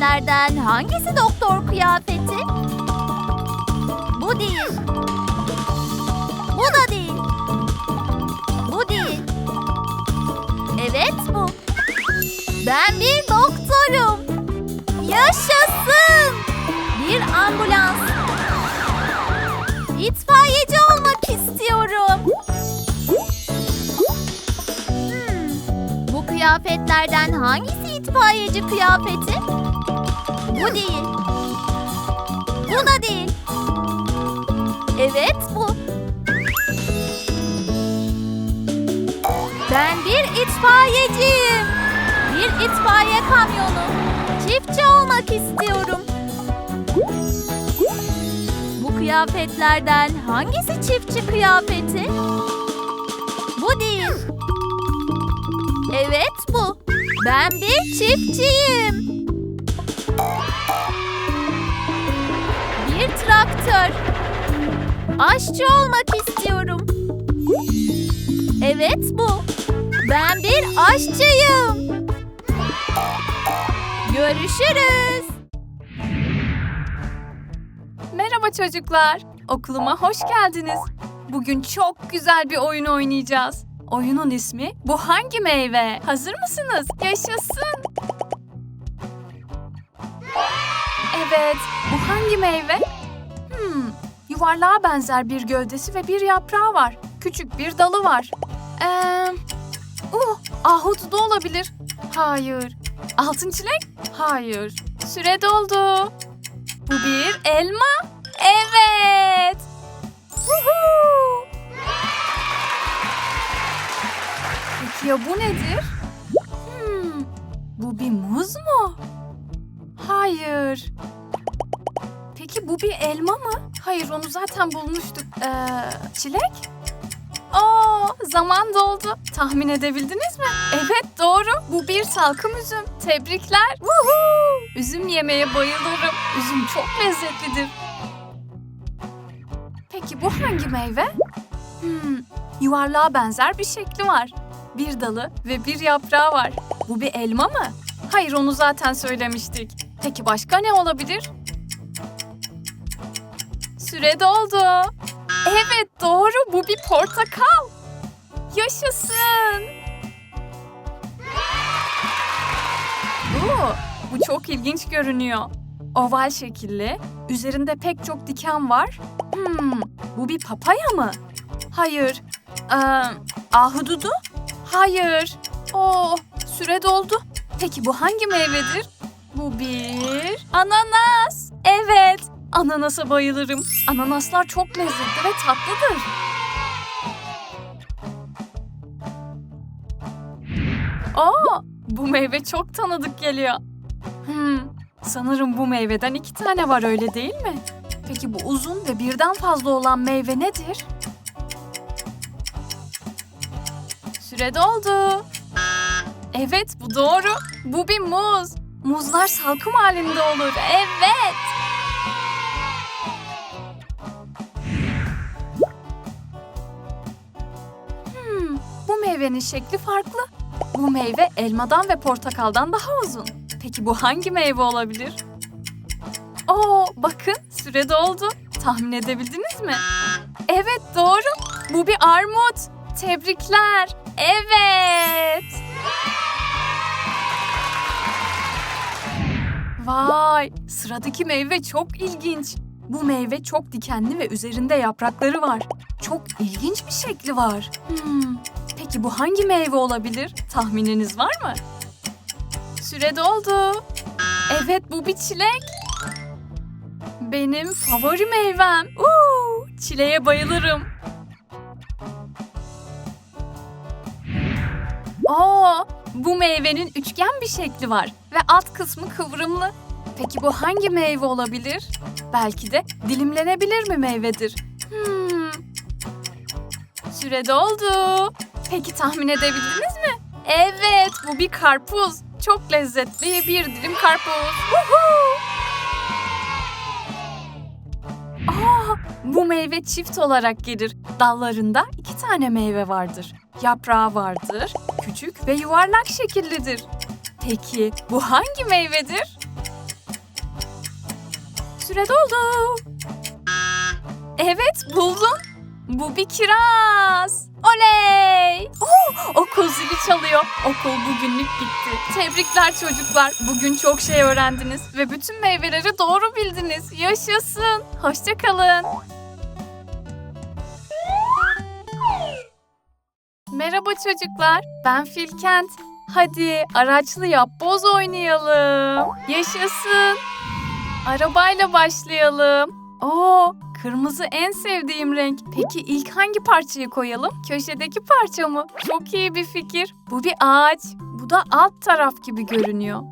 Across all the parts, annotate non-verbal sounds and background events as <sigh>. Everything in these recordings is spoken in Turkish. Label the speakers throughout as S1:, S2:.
S1: kıyafetlerden hangisi doktor kıyafeti? Bu değil. Bu da değil. Bu değil. Evet bu. Ben bir doktorum. Yaşasın. Bir ambulans. İtfaiyeci olmak istiyorum. Hmm, Bu kıyafetlerden hangisi itfaiyeci kıyafeti? Bu değil. Bu da değil. Evet bu. Ben bir itfaiyeciyim. Bir itfaiye kamyonu. Çiftçi olmak istiyorum. Bu kıyafetlerden hangisi çiftçi kıyafeti? Bu değil. Evet bu. Ben bir çiftçiyim. Bir traktör. Aşçı olmak istiyorum. Evet bu. Ben bir aşçıyım. Görüşürüz.
S2: Merhaba çocuklar. Okuluma hoş geldiniz. Bugün çok güzel bir oyun oynayacağız. Oyunun ismi Bu Hangi Meyve? Hazır mısınız? Yaşasın. Evet, bu hangi meyve? Hmm, yuvarlığa benzer bir gövdesi ve bir yaprağı var. Küçük bir dalı var. Ee, uh, ahududu olabilir. Hayır. Altın çilek? Hayır. Süre doldu. Bu bir elma. Evet. Woohoo! Peki ya bu nedir? Hmm, bu bir muz mu? Hayır. Peki bu bir elma mı? Hayır onu zaten bulmuştuk. Ee, çilek? Aa, zaman doldu. Tahmin edebildiniz mi? Evet doğru. Bu bir salkım üzüm. Tebrikler. Woohoo! Üzüm yemeye bayılırım. Üzüm çok lezzetlidir. Peki bu hangi meyve? Hmm, yuvarlığa benzer bir şekli var. Bir dalı ve bir yaprağı var. Bu bir elma mı? Hayır onu zaten söylemiştik. Peki başka ne olabilir? Süre doldu. Evet doğru bu bir portakal. Yaşasın. Oo, bu çok ilginç görünüyor. Oval şekilli, üzerinde pek çok diken var. Hmm, bu bir papaya mı? Hayır. Ee, ahududu? Hayır. Oo, süre doldu. Peki bu hangi meyvedir? Bu bir ananas. Evet, ananasa bayılırım. Ananaslar çok lezzetli ve tatlıdır. Aa, bu meyve çok tanıdık geliyor. Hmm, sanırım bu meyveden iki tane var öyle değil mi? Peki bu uzun ve birden fazla olan meyve nedir? Süre doldu. Evet bu doğru. Bu bir muz. Muzlar salkım halinde olur. Evet. Meyvenin şekli farklı. Bu meyve elmadan ve portakaldan daha uzun. Peki bu hangi meyve olabilir? Oo, bakın süre doldu. Tahmin edebildiniz mi? Evet doğru. Bu bir armut. Tebrikler. Evet. Vay, sıradaki meyve çok ilginç. Bu meyve çok dikenli ve üzerinde yaprakları var. Çok ilginç bir şekli var. Hmm, peki bu hangi meyve olabilir? Tahmininiz var mı? Süre doldu. Evet bu bir çilek. Benim favori meyvem. Uuu, çileğe bayılırım. Aa, bu meyvenin üçgen bir şekli var ve alt kısmı kıvrımlı. Peki bu hangi meyve olabilir? Belki de dilimlenebilir mi meyvedir? Hmm. Süre doldu. Peki tahmin edebildiniz mi? Evet, bu bir karpuz. Çok lezzetli bir dilim karpuz. Aa, bu meyve çift olarak gelir. Dallarında iki tane meyve vardır. Yaprağı vardır, küçük ve yuvarlak şekillidir. Peki bu hangi meyvedir? Süre doldu. Evet buldum. Bu bir kiraz. Oley! Oh, okul zili çalıyor. Okul bugünlük bitti. Tebrikler çocuklar. Bugün çok şey öğrendiniz ve bütün meyveleri doğru bildiniz. Yaşasın. Hoşça kalın. Merhaba çocuklar. Ben Filkent. Hadi araçlı yapboz oynayalım. Yaşasın. Arabayla başlayalım. Oo, kırmızı en sevdiğim renk. Peki ilk hangi parçayı koyalım? Köşedeki parça mı? Çok iyi bir fikir. Bu bir ağaç. Bu da alt taraf gibi görünüyor.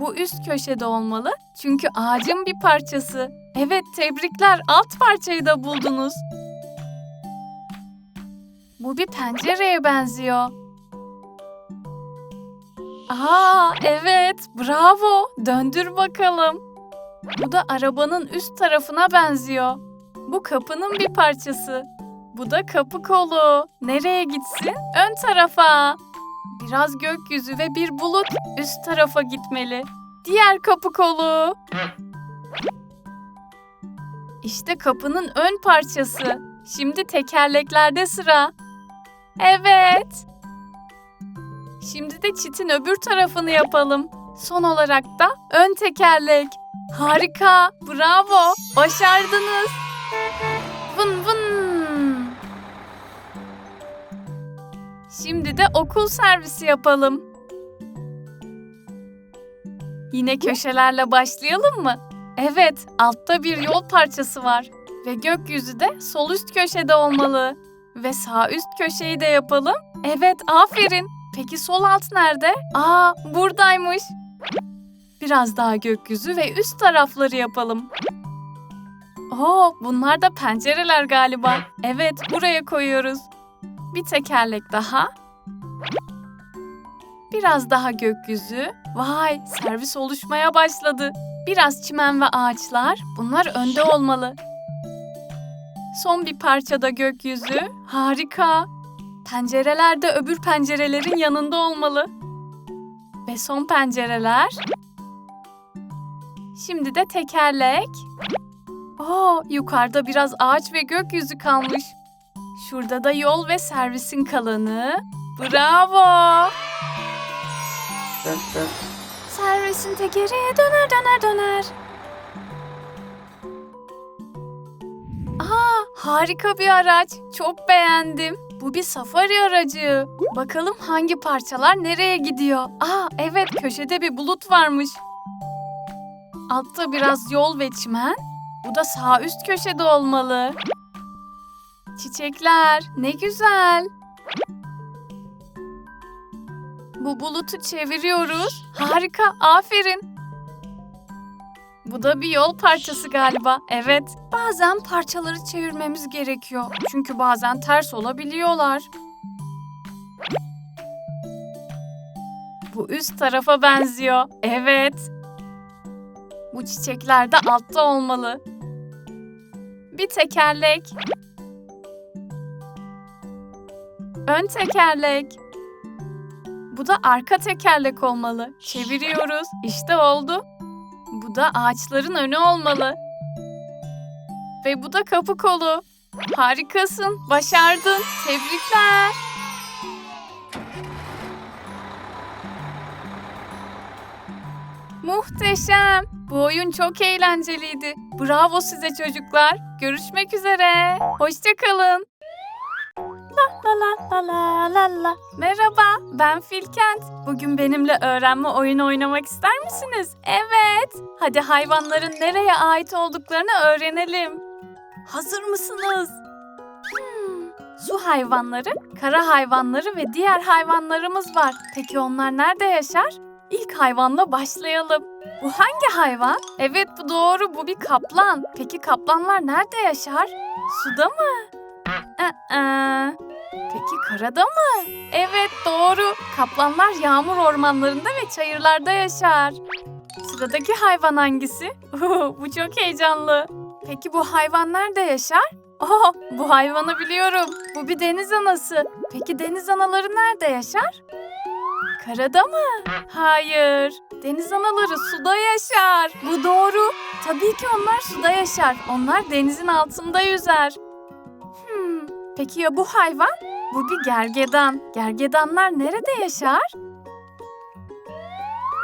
S2: Bu üst köşede olmalı. Çünkü ağacın bir parçası. Evet, tebrikler. Alt parçayı da buldunuz. Bu bir pencereye benziyor. Aa, evet. Bravo. Döndür bakalım. Bu da arabanın üst tarafına benziyor. Bu kapının bir parçası. Bu da kapı kolu. Nereye gitsin? Ön tarafa. Biraz gökyüzü ve bir bulut üst tarafa gitmeli. Diğer kapı kolu. İşte kapının ön parçası. Şimdi tekerleklerde sıra. Evet. Şimdi de çitin öbür tarafını yapalım. Son olarak da ön tekerlek. Harika, bravo, başardınız. Vın vın. Şimdi de okul servisi yapalım. Yine köşelerle başlayalım mı? Evet, altta bir yol parçası var. Ve gökyüzü de sol üst köşede olmalı. Ve sağ üst köşeyi de yapalım. Evet, aferin. Peki sol alt nerede? Aa, buradaymış. Biraz daha gökyüzü ve üst tarafları yapalım. Oo, bunlar da pencereler galiba. Evet, buraya koyuyoruz. Bir tekerlek daha. Biraz daha gökyüzü. Vay, servis oluşmaya başladı. Biraz çimen ve ağaçlar. Bunlar önde olmalı. Son bir parça da gökyüzü. Harika. Pencereler de öbür pencerelerin yanında olmalı. Ve son pencereler. Şimdi de tekerlek. Oo, yukarıda biraz ağaç ve gökyüzü kalmış. Şurada da yol ve servisin kalanı. Bravo! Servisin tekeri döner döner döner. Aa, harika bir araç. Çok beğendim. Bu bir safari aracı. Bakalım hangi parçalar nereye gidiyor? Aa, evet köşede bir bulut varmış. Altta biraz yol ve çimen. Bu da sağ üst köşede olmalı. Çiçekler, ne güzel. Bu bulutu çeviriyoruz. Harika, aferin. Bu da bir yol parçası galiba. Evet. Bazen parçaları çevirmemiz gerekiyor. Çünkü bazen ters olabiliyorlar. Bu üst tarafa benziyor. Evet. Bu çiçekler de altta olmalı. Bir tekerlek. Ön tekerlek. Bu da arka tekerlek olmalı. Çeviriyoruz. İşte oldu. Bu da ağaçların önü olmalı. Ve bu da kapı kolu. Harikasın. Başardın. Tebrikler. Muhteşem. Bu oyun çok eğlenceliydi. Bravo size çocuklar. Görüşmek üzere. Hoşçakalın. La la la la la la. Merhaba, ben Filkent. Bugün benimle öğrenme oyunu oynamak ister misiniz? Evet. Hadi hayvanların nereye ait olduklarını öğrenelim. Hazır mısınız? Hmm, Su hayvanları, kara hayvanları ve diğer hayvanlarımız var. Peki onlar nerede yaşar? İlk hayvanla başlayalım. Bu hangi hayvan? Evet bu doğru bu bir kaplan. Peki kaplanlar nerede yaşar? Suda mı? Aa, peki karada mı? Evet doğru. Kaplanlar yağmur ormanlarında ve çayırlarda yaşar. Sıradaki hayvan hangisi? bu çok heyecanlı. Peki bu hayvan nerede yaşar? Oh, bu hayvanı biliyorum. Bu bir deniz anası. Peki deniz anaları nerede yaşar? Karada mı? Hayır. Deniz anaları suda yaşar. Bu doğru. Tabii ki onlar suda yaşar. Onlar denizin altında yüzer. Hmm, peki ya bu hayvan? Bu bir gergedan. Gergedanlar nerede yaşar?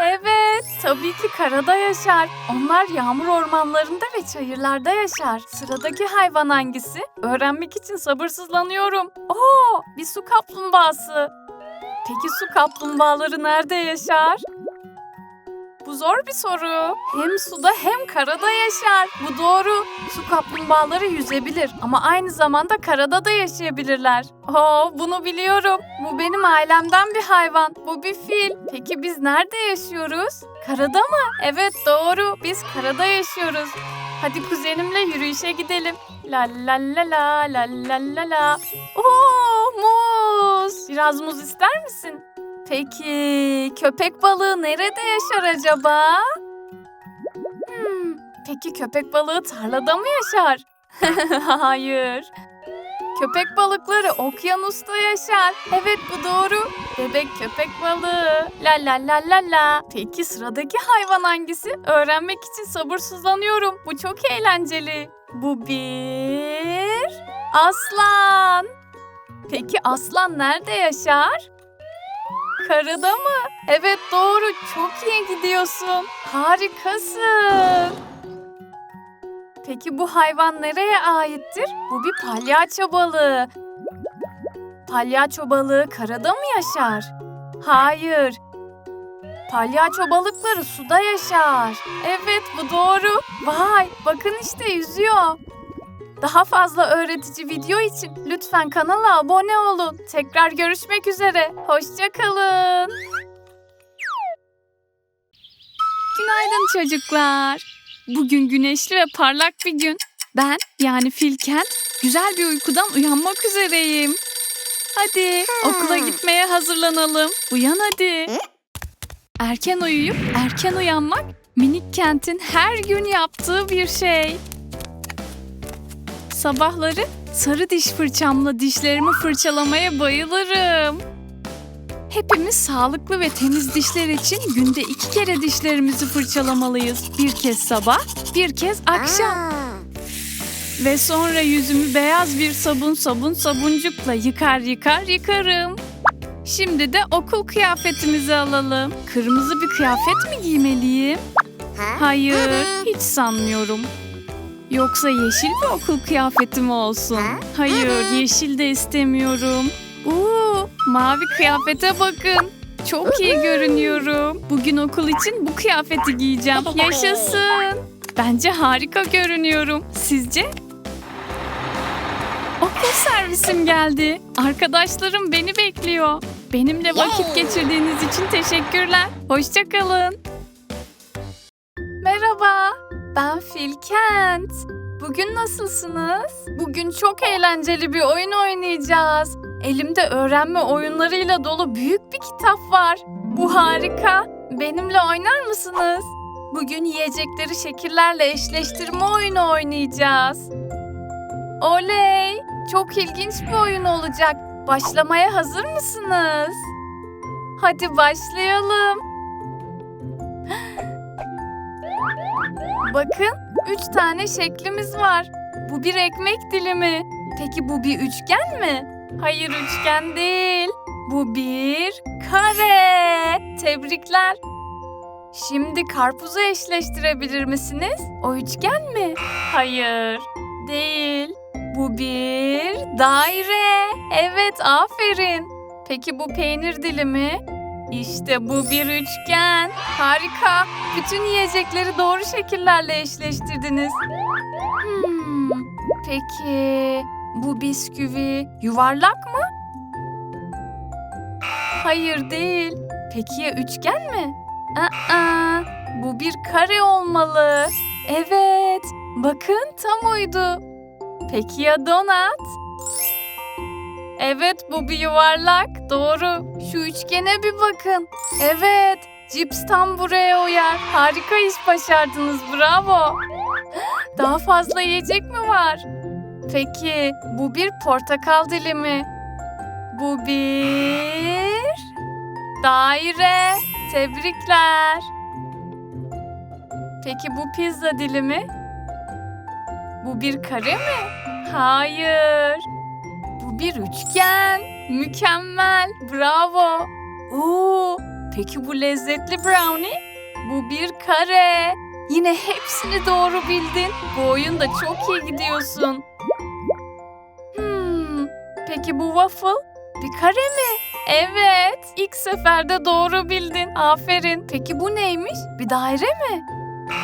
S2: Evet, tabii ki karada yaşar. Onlar yağmur ormanlarında ve çayırlarda yaşar. Sıradaki hayvan hangisi? Öğrenmek için sabırsızlanıyorum. Oo, bir su kaplumbağası. Peki su kaplumbağaları nerede yaşar? Bu zor bir soru. Hem suda hem karada yaşar. Bu doğru. Su kaplumbağaları yüzebilir ama aynı zamanda karada da yaşayabilirler. Oo, bunu biliyorum. Bu benim ailemden bir hayvan. Bu bir fil. Peki biz nerede yaşıyoruz? Karada mı? Evet doğru. Biz karada yaşıyoruz. Hadi kuzenimle yürüyüşe gidelim. La la la la la la la la. Oo muz. Biraz muz ister misin? Peki köpek balığı nerede yaşar acaba? Hmm, peki köpek balığı tarlada mı yaşar? <laughs> Hayır. Köpek balıkları okyanusta yaşar. Evet bu doğru. Bebek köpek balığı. La la la la la. Peki sıradaki hayvan hangisi? Öğrenmek için sabırsızlanıyorum. Bu çok eğlenceli. Bu bir aslan. Peki aslan nerede yaşar? Karada mı? Evet doğru. Çok iyi gidiyorsun. Harikasın. Peki bu hayvan nereye aittir? Bu bir palyaço balığı. Palyaço balığı karada mı yaşar? Hayır. Palyaço balıkları suda yaşar. Evet bu doğru. Vay bakın işte yüzüyor. Daha fazla öğretici video için lütfen kanala abone olun. Tekrar görüşmek üzere. Hoşçakalın. Günaydın çocuklar. Bugün güneşli ve parlak bir gün. Ben yani Filkent güzel bir uykudan uyanmak üzereyim. Hadi okula gitmeye hazırlanalım. Uyan hadi. Erken uyuyup erken uyanmak minik kentin her gün yaptığı bir şey. Sabahları sarı diş fırçamla dişlerimi fırçalamaya bayılırım. Hepimiz sağlıklı ve temiz dişler için günde iki kere dişlerimizi fırçalamalıyız. Bir kez sabah, bir kez akşam. Ve sonra yüzümü beyaz bir sabun sabun sabuncukla yıkar yıkar yıkarım. Şimdi de okul kıyafetimizi alalım. Kırmızı bir kıyafet mi giymeliyim? Hayır, hiç sanmıyorum. Yoksa yeşil bir okul kıyafeti mi olsun? Hayır, yeşil de istemiyorum. Uuu, mavi kıyafete bakın. Çok iyi görünüyorum. Bugün okul için bu kıyafeti giyeceğim. <laughs> Yaşasın. Bence harika görünüyorum. Sizce? Okul servisim geldi. Arkadaşlarım beni bekliyor. Benimle vakit geçirdiğiniz için teşekkürler. Hoşçakalın. Ben Filkent. Bugün nasılsınız? Bugün çok eğlenceli bir oyun oynayacağız. Elimde öğrenme oyunlarıyla dolu büyük bir kitap var. Bu harika. Benimle oynar mısınız? Bugün yiyecekleri şekillerle eşleştirme oyunu oynayacağız. Oley! Çok ilginç bir oyun olacak. Başlamaya hazır mısınız? Hadi başlayalım. Bakın, üç tane şeklimiz var. Bu bir ekmek dilimi. Peki bu bir üçgen mi? Hayır üçgen değil. Bu bir kare. Tebrikler. Şimdi karpuzu eşleştirebilir misiniz? O üçgen mi? Hayır. Değil. Bu bir daire. Evet, aferin. Peki bu peynir dilimi? İşte bu bir üçgen. Harika. Bütün yiyecekleri doğru şekillerle eşleştirdiniz. Hmm, peki bu bisküvi yuvarlak mı? Hayır değil. Peki ya üçgen mi? Aa, bu bir kare olmalı. Evet. Bakın tam uydu. Peki ya donat? Evet bu bir yuvarlak. Doğru. Şu üçgene bir bakın. Evet. Cips tam buraya uyar. Harika iş başardınız. Bravo. <gasps> Daha fazla yiyecek mi var? Peki bu bir portakal dilimi. Bu bir Daire. Tebrikler. Peki bu pizza dilimi? Bu bir kare mi? Hayır. Bir üçgen. Mükemmel. Bravo. Oo, peki bu lezzetli brownie? Bu bir kare. Yine hepsini doğru bildin. Bu oyunda çok iyi gidiyorsun. Hmm, peki bu waffle? Bir kare mi? Evet, ilk seferde doğru bildin. Aferin. Peki bu neymiş? Bir daire mi?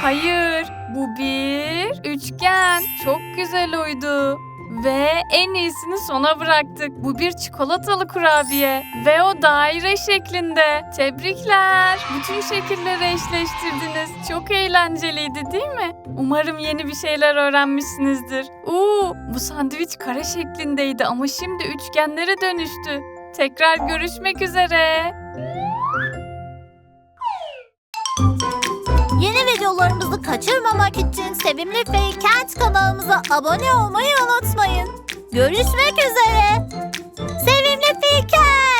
S2: Hayır, bu bir üçgen. Çok güzel oydu. Ve en iyisini sona bıraktık. Bu bir çikolatalı kurabiye. Ve o daire şeklinde. Tebrikler. Bütün şekilleri eşleştirdiniz. Çok eğlenceliydi değil mi? Umarım yeni bir şeyler öğrenmişsinizdir. Uuu bu sandviç kare şeklindeydi ama şimdi üçgenlere dönüştü. Tekrar görüşmek üzere.
S1: Yeni videolarımızı kaçırmamak için Sevimli Kent kanalımıza abone olmayı unutmayın. Görüşmek üzere. Sevimli Kent.